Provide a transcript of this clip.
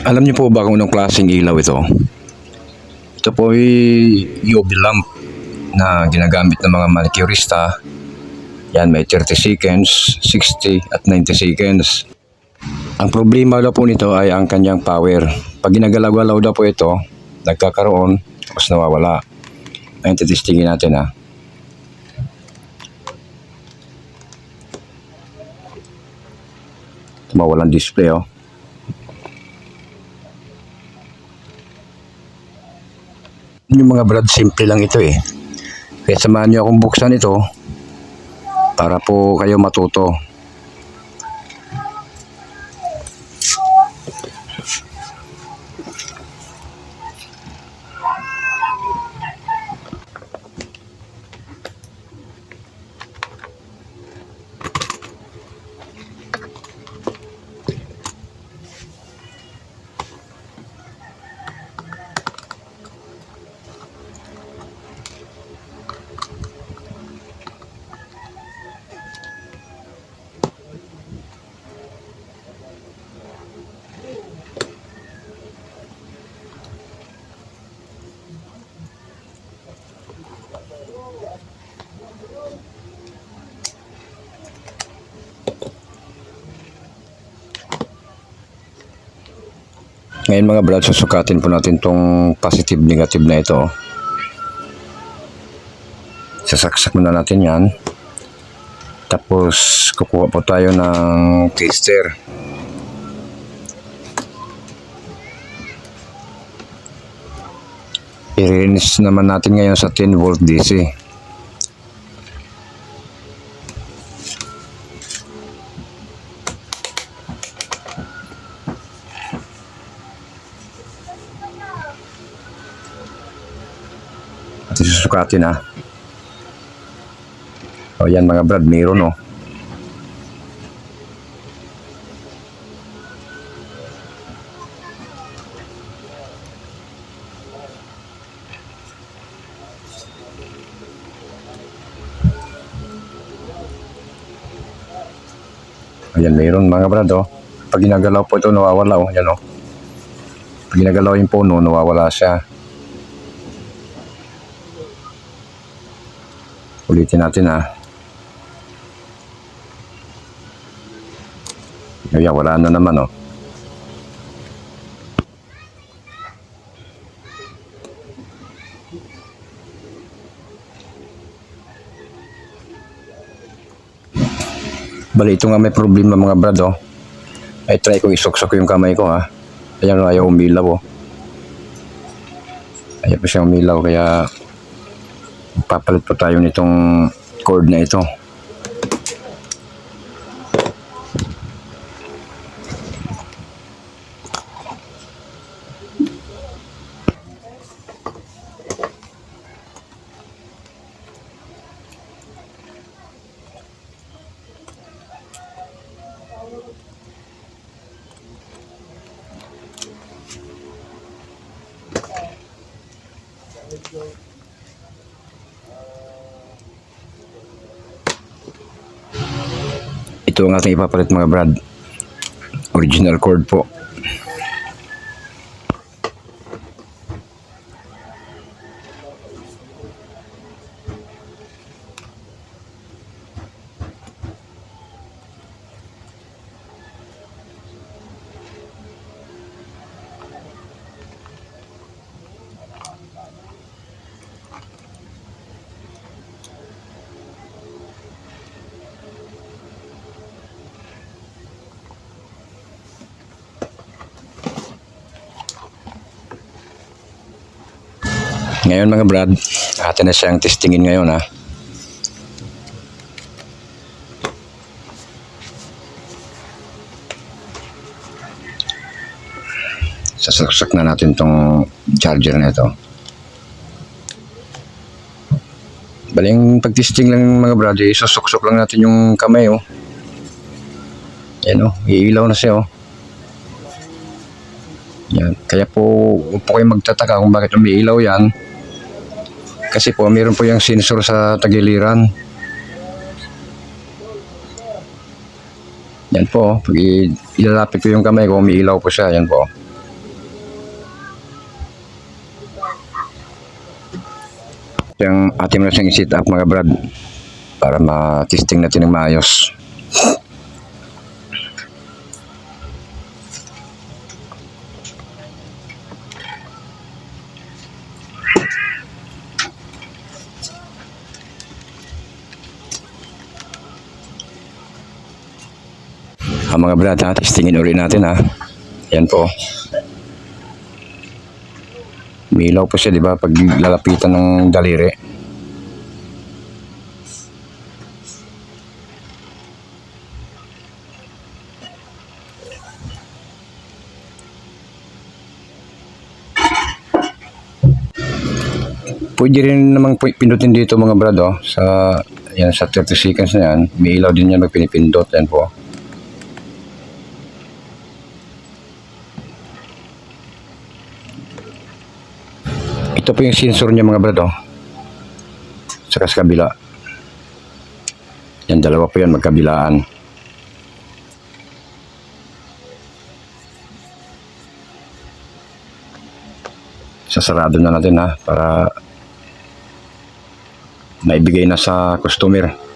Alam niyo po ba kung anong klaseng ilaw ito? Ito po ay UV lamp na ginagamit ng mga manicurista. Yan, may 30 seconds, 60 at 90 seconds. Ang problema daw po nito ay ang kanyang power. Pag ginagalaw-galaw daw po ito, nagkakaroon, tapos nawawala. Ngayon, titistingin natin ha. Mawalan display oh. Yung mga brad, simple lang ito eh. Kaya samahan niyo akong buksan ito para po kayo matuto. Ngayon mga brad, susukatin po natin tong positive negative na ito. Sasaksak muna natin yan. Tapos kukuha po tayo ng tester. I-rinse naman natin ngayon sa 10 volt DC. At susukatin ha. O yan mga brad, mayroon oh. Ayan, mayroon mga brad oh. Pag ginagalaw po ito, nawawala oh. Ayan oh. Pag ginagalaw yung puno, nawawala siya. Ulitin natin ha. Ayan, wala na naman oh. Bali, ito nga may problema mga brad oh. Ay try ko isuksok yung kamay ko ha. Ayan oh, ayaw umilaw oh. Ayaw pa siya umilaw kaya papalit po tayo nitong cord na ito. Ito ang ating ipapalit mga brad. Original cord po. Ngayon mga brad, atin na siyang testingin ngayon ha. Sasaksak na natin tong charger na ito. Baling pag-testing lang mga brad, eh, susuksok lang natin yung kamay oh. Yan oh, iilaw na siya oh. Yan. Kaya po, huwag po kayo magtataka kung bakit umiilaw yan. Kasi po, meron po yung sensor sa tagiliran. Yan po, pag ilalapit ko yung kamay ko, umiilaw po siya. Yan po. Yung ating na sit up mga brad para ma-testing natin ng maayos. Ang mga brad ha, testingin ulit natin ha. Yan po. Milaw po siya, di ba? Pag lalapitan ng daliri. Pwede rin namang pu- pindutin dito mga brad oh, sa yan sa 30 seconds na yan. May ilaw din yan pag pinipindot yan po. Ito po yung sensor niya mga brad oh. Saka sa kabila. Yan dalawa po yan magkabilaan. Sasarado na natin ha para maibigay na sa customer.